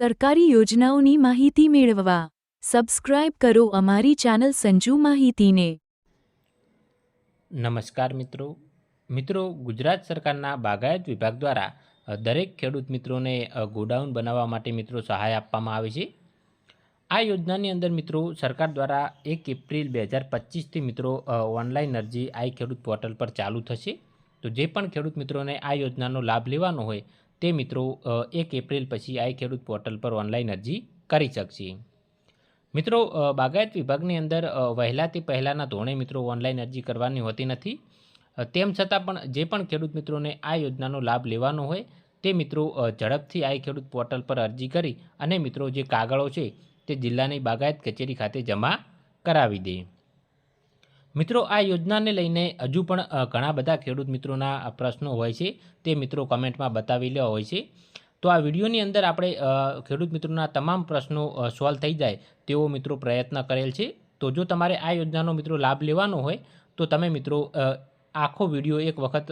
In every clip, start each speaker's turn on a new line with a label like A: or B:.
A: સરકારી યોજનાઓની માહિતી મેળવવા સબસ્ક્રાઇબ કરો અમારી ચેનલ સંજુ માહિતીને.
B: નમસ્કાર મિત્રો. મિત્રો, ગુજરાત સરકારના બાગાયત વિભાગ દ્વારા દરેક ખેડૂત મિત્રોને ગોડાઉન બનાવવા માટે મિત્રો સહાય આપવામાં આવે છે. આ યોજનાની અંદર મિત્રો સરકાર દ્વારા એક એપ્રિલ બે હજાર પચીસથી મિત્રો ઓનલાઈન અરજી આઈ ખેડૂત પોર્ટલ પર ચાલુ થશે. તો જે પણ ખેડૂત મિત્રોને આ યોજનાનો લાભ લેવાનો હોય તે મિત્રો એક એપ્રિલ પછી આઈ ખેડૂત પોર્ટલ પર ઓનલાઈન અરજી કરી શકશે. મિત્રો બાગાયત વિભાગની અંદર વહેલાથી પહેલાંના ધોરણે મિત્રો ઓનલાઈન અરજી કરવાની હોતી નથી. તેમ છતાં પણ જે પણ ખેડૂત મિત્રોને આ યોજનાનો લાભ લેવાનો હોય, તે મિત્રો ઝડપથી આ ખેડૂત પોર્ટલ પર અરજી કરી અને મિત્રો જે કાગળો છે, તે જિલ્લાની બાગાયત કચેરી ખાતે જમા કરાવી દે. મિત્રો, આ યોજનાને લઈને હજુ પણ ઘણા બધા ખેડૂત મિત્રોના પ્રશ્નો હોય છે. તે મિત્રો કમેન્ટમાં બતાવી લેવા હોય છે. તો આ વિડીયોની અંદર આપણે ખેડૂત મિત્રોના તમામ પ્રશ્નો સોલ્વ થઈ જાય તેવો મિત્રો પ્રયત્ન કરેલ છે. તો જો તમારે આ યોજનાનો મિત્રો લાભ લેવાનો હોય, તો તમે મિત્રો આખો વીડિયો એક વખત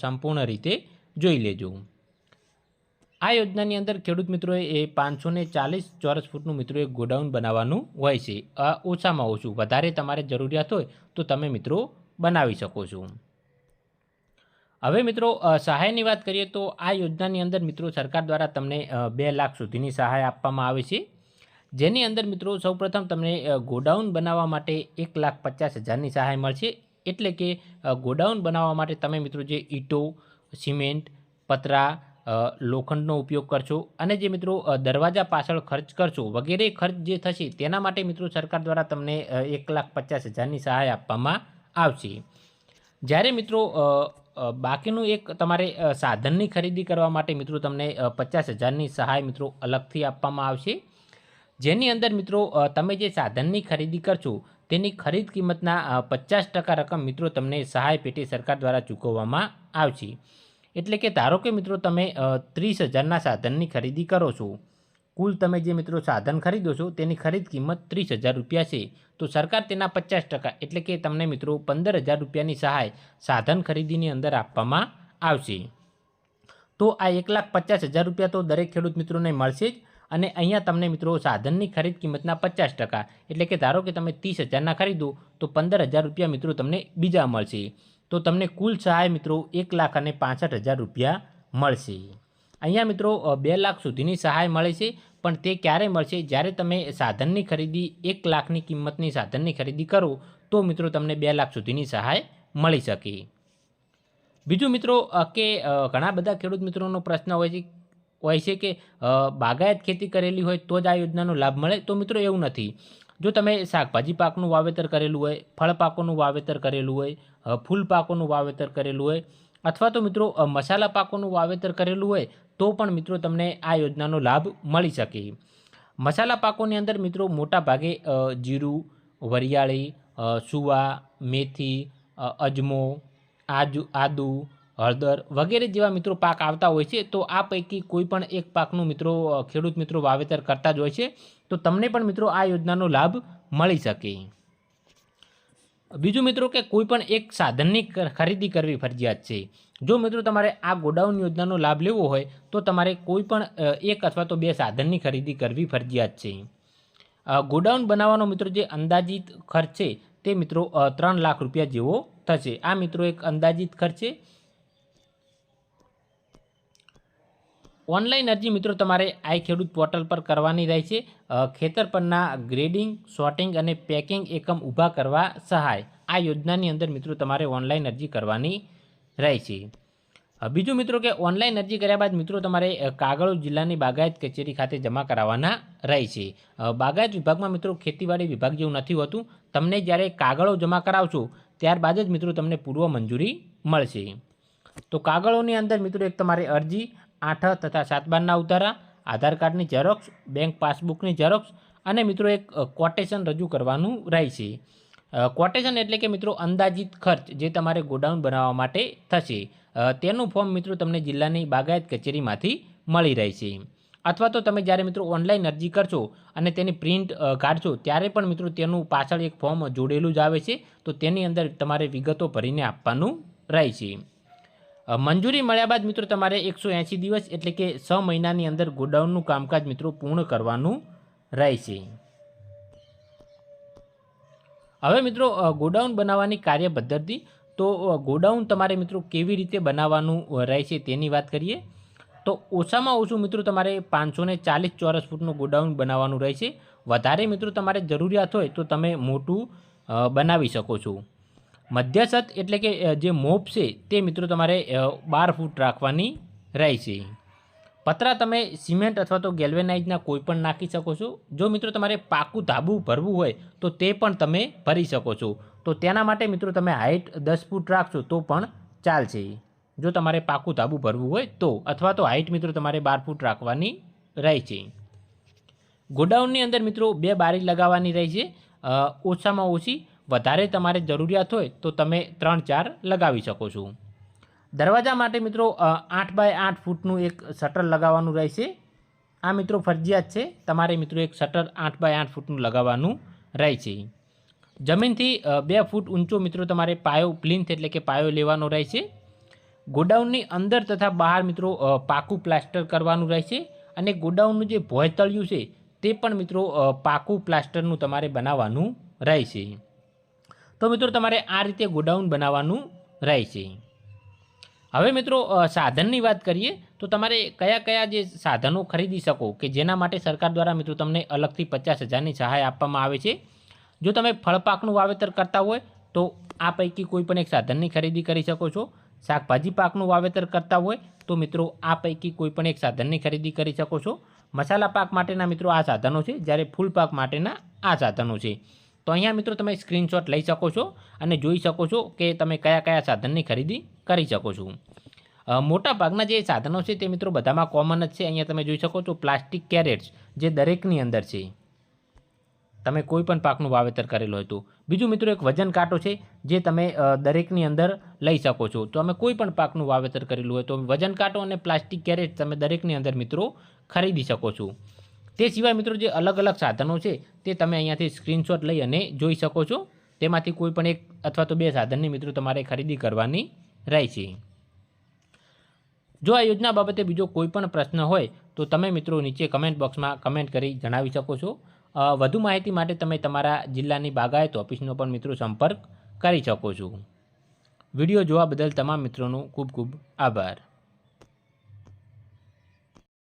B: સંપૂર્ણ રીતે જોઈ લેજો. આ યોજનાની અંદર ખેડૂત મિત્રોએ એ પાંચસો ચાલીસ ચોરસ ફૂટનું મિત્રો એક ગોડાઉન બનાવવાનું હોય છે. આ ઓછામાં ઓછું વધારે તમારે જરૂરિયાત હોય તો તમે મિત્રો બનાવી શકો છો. હવે મિત્રો સહાયની વાત કરીએ તો આ યોજનાની અંદર મિત્રો સરકાર દ્વારા તમને બે લાખ સુધીની સહાય આપવામાં આવે છે. જેની અંદર મિત્રો સૌપ્રથમ તમને ગોડાઉન બનાવવા માટે એક લાખ પચાસ હજારની સહાય મળશે. એટલે કે ગોડાઉન બનાવવા માટે તમે મિત્રો જે ઈંટો, સિમેન્ટ, પતરા લોખંડનો ઉપયોગ કરશો અને જે મિત્રો દરવાજા પાછળ ખર્ચ કરશો વગેરે ખર્ચ જે થશે તેના માટે મિત્રો સરકાર દ્વારા તમને એક લાખ પચાસ હજારની સહાય આપવામાં આવશે. જ્યારે મિત્રો બાકીનું એક તમારે સાધનની ખરીદી કરવા માટે મિત્રો તમને પચાસ હજારની સહાય મિત્રો અલગથી આપવામાં આવશે. જેની અંદર મિત્રો તમે જે સાધનની ખરીદી કરશો તેની ખરીદ કિંમતના પચાસ ટકા રકમ મિત્રો તમને સહાય પેટે સરકાર દ્વારા ચૂકવવામાં આવશે. એટલે કે ધારો કે મિત્રો તમે ત્રીસ હજારના સાધનની ખરીદી કરો છો, કુલ તમે જે મિત્રો સાધન ખરીદો છો તેની ખરીદ કિંમત ત્રીસ હજાર રૂપિયા છે, તો સરકાર તેના પચાસ ટકા એટલે કે તમને મિત્રો પંદર હજાર રૂપિયાની સહાય સાધન ખરીદીની અંદર આપવામાં આવશે. તો આ એક લાખ પચાસ હજાર રૂપિયા તો દરેક ખેડૂત મિત્રોને મળશે જ અને અહીંયા તમને મિત્રો સાધનની ખરીદ કિંમતના પચાસ ટકા એટલે કે ધારો કે તમે ત્રીસ હજારના ખરીદો, તો પંદર હજાર રૂપિયા મિત્રો તમને બીજા મળશે. તો તમને કુલ સહાય મિત્રો એક લાખ અને પાસઠ હજાર રૂપિયા મળશે. અહીંયા મિત્રો બે લાખ સુધીની સહાય મળે છે, પણ તે ક્યારે મળશે? જ્યારે તમે સાધનની ખરીદી, એક લાખની કિંમતની સાધનની ખરીદી કરો, તો મિત્રો તમને બે લાખ સુધીની સહાય મળી શકે. બીજું મિત્રો કે ઘણા બધા ખેડૂત મિત્રોનો પ્રશ્ન હોય છે હોય છે કે બાગાયત ખેતી કરેલી હોય તો જ આ યોજનાનો લાભ મળે? તો મિત્રો એવું નથી. જો તમે શાકભાજી પાકનું વાવેતર કરેલું હોય, ફળ પાકોનું વાવેતર કરેલું હોય ફૂલ પાકોનું વાવેતર કરેલું હોય, અથવા તો મિત્રો મસાલા પાકોનું વાવેતર કરેલું હોય, તો પણ મિત્રો તમને આ યોજનાનો લાભ મળી શકે. મસાલા પાકોની અંદર મિત્રો મોટા ભાગે જીરું, વરિયાળી સુવા, મેથી અજમો, આજુ, આદુ હળદર વગેરે જેવા મિત્રો પાક આવતા હોય છે, તો આ પૈકી કોઈ પણ એક પાકનું મિત્રો ખેડૂત મિત્રો વાવેતર કરતા જ હોય છે. તો તમને પણ મિત્રો આ યોજનાનો લાભ મળી શકે. બીજું મિત્રો કે કોઈ પણ એક સાધનની ખરીદી કરવી ફરજિયાત છે. જો મિત્રો તમારે આ ગોડાઉન યોજનાનો લાભ લેવો હોય, તો તમારે કોઈ પણ એક અથવા તો બે સાધનની ખરીદી કરવી ફરજિયાત છે. ગોડાઉન બનાવવાનો મિત્રો જે અંદાજિત ખર્ચ છે, તે મિત્રો ત્રણ લાખ રૂપિયા જેવો થશે. આ મિત્રો એક અંદાજિત ખર્ચ છે. ઓનલાઈન અરજી મિત્રો તમારે આઈ ખેડૂત પોર્ટલ પર કરવાની રહેશે છે. ખેતર પરના ગ્રેડિંગ, સોર્ટિંગ અને પેકિંગ એકમ ઊભા કરવા સહાય. આ યોજનાની અંદર મિત્રો તમારે ઓનલાઈન અરજી કરવાની રહેશે છે. બીજું મિત્રો કે ઓનલાઈન અરજી કર્યા બાદ મિત્રો તમારે કાગળો જિલ્લાની બાગાયત કચેરી ખાતે જમા કરાવવાના રહેશે છે. બાગાયત વિભાગમાં મિત્રો ખેતીવાડી વિભાગ જેવું નથી હોતું. તમને જ્યારે કાગળો જમા કરાવશો, ત્યારબાદ જ મિત્રો તમને પૂર્વ મંજૂરી મળશે. તો કાગળોની અંદર મિત્રો એક તમારે અરજી આઠ તથા સાત બારના ઉતારા, આધાર કાર્ડની ઝેરોક્ષ બેંક પાસબુકની ઝેરોક્ષ અને મિત્રો એક કોટેશન રજૂ કરવાનું રહેશે કોટેશન એટલે કે મિત્રો અંદાજિત ખર્ચ જે તમારે ગોડાઉન બનાવવા માટે થશે. તેનું ફોર્મ મિત્રો તમને જિલ્લાની બાગાયત કચેરીમાંથી મળી રહેશે અથવા તો તમે જ્યારે મિત્રો ઓનલાઈન અરજી કરશો અને તેની પ્રિન્ટ કાઢશો ત્યારે પણ મિત્રો તેનું પાછળ એક ફોર્મ જોડેલું જ આવે છે. તો તેની અંદર તમારે વિગતો ભરીને આપવાનું રહેશે મંજૂરી મળ્યા બાદ મિત્રો તમારે એકસો એંસી દિવસ એટલે કે છ મહિનાની અંદર ગોડાઉનનું કામકાજ મિત્રો પૂર્ણ કરવાનું રહેશે. હવે મિત્રો ગોડાઉન બનાવવાની કાર્ય પદ્ધતિ, તો ગોડાઉન તમારે મિત્રો કેવી રીતે બનાવવાનું રહેશે તેની વાત કરીએ. તો ઓછામાં ઓછું મિત્રો તમારે પાંચસો ચાલીસ ચોરસ ફૂટનું ગોડાઉન બનાવવાનું રહેશે. વધારે મિત્રો તમારે જરૂરિયાત હોય તો તમે મોટું બનાવી શકો છો. મધ્યસ્થ એટલે કે જે મોપ છે તે મિત્રો તમારે બાર ફૂટ રાખવાની રહેશે પતરા તમે સિમેન્ટ અથવા તો ગેલ્વેનાઇઝના કોઈ પણ નાખી શકો છો. જો મિત્રો તમારે પાકું ધાબું ભરવું હોય, તો તે પણ તમે ભરી શકો છો. તો તેના માટે મિત્રો તમે હાઇટ દસ ફૂટ રાખશો તો પણ ચાલશે. જો તમારે પાકું ધાબું ભરવું હોય તો, અથવા તો હાઇટ મિત્રો તમારે બાર ફૂટ રાખવાની રહેશે ગોડાઉનની અંદર મિત્રો બે બારી લગાવવાની રહેશે છે. ઓછામાં ઓછી વધારે તમારે જરૂરિયાત હોય તો તમે ત્રણ ચાર લગાવી શકો છો. દરવાજા માટે મિત્રો આઠ બાય આઠ ફૂટનું એક શટર લગાવવાનું રહેશે. આ મિત્રો ફરજિયાત છે, તમારે મિત્રો એક શટર આઠ બાય આઠ ફૂટનું લગાવવાનું રહેશે. જમીનથી બે ફૂટ ઊંચો મિત્રો તમારે પાયો, પ્લિન્થ એટલે કે પાયો લેવાનો રહેશે. ગોડાઉનની અંદર તથા બહાર મિત્રો પાકું પ્લાસ્ટર કરવાનું રહેશે અને ગોડાઉનનું જે ભોયતળિયું છે તે પણ મિત્રો પાકું પ્લાસ્ટરનું તમારે બનાવવાનું રહેશે. તો મિત્રો તમારે આ રીતે ગોડાઉન બનાવવાનું રહેશે. હવે મિત્રો સાધનની વાત કરીએ, તો તમારે કયા કયા જે સાધનો ખરીદી શકો કે જેના માટે સરકાર દ્વારા મિત્રો તમને અલગથી પચાસ હજારની સહાય આપવામાં આવે છે? જો તમે ફળપાકનું વાવેતર કરતા હોય, તો આ પૈકી કોઈ પણ એક સાધનની ખરીદી કરી શકો છો. શાકભાજી પાકનું વાવેતર કરતા હોય, તો મિત્રો આ પૈકી કોઈ પણ એક સાધનની ખરીદી કરી શકો છો. મસાલા પાક માટેના મિત્રો આ સાધનો છે, જ્યારે ફૂલ પાક માટેના આ સાધનો છે. તો અહીંયા મિત્રો તમે સ્ક્રીનશોટ લઈ શકો છો અને જોઈ શકો છો કે તમે કયા કયા સાધનની ખરીદી કરી શકો છો. મોટા ભાગના જે સાધનો છે તે મિત્રો બધામાં કોમન જ છે. અહીંયા તમે જોઈ શકો છો પ્લાસ્ટિક કેરેટ્સ જે દરેકની અંદર છે. તમે કોઈ પણ પાકનું વાવેતર કરેલું હોય તો. બીજું મિત્રો એક વજન કાંટો છે જે તમે દરેકની અંદર લઈ શકો છો. તો અમે કોઈ પણ પાકનું વાવેતર કરેલું હોય તો વજન કાંટો અને પ્લાસ્ટિક કેરેટ તમે દરેકની અંદર મિત્રો ખરીદી શકો છો. તે સિવાય મિત્રો જે અલગ અલગ સાધનો છે, તે તમે અહીંયાથી સ્ક્રીનશોટ લઈ અને જોઈ શકો છો. તેમાંથી કોઈ પણ એક અથવા તો બે સાધનની મિત્રો તમારે ખરીદી કરવાની રહેશે. જો આ યોજના બાબતે બીજો કોઈ પણ પ્રશ્ન હોય, તો તમે મિત્રો નીચે કમેન્ટ બોક્સમાં કમેન્ટ કરી જણાવી શકો છો. વધુ માહિતી માટે તમે તમારા જિલ્લાની બાગાયત ઓફિસનો પણ મિત્રો સંપર્ક કરી શકો છો. વીડિયો જોવા બદલ તમામ મિત્રોનો ખૂબ ખૂબ આભાર.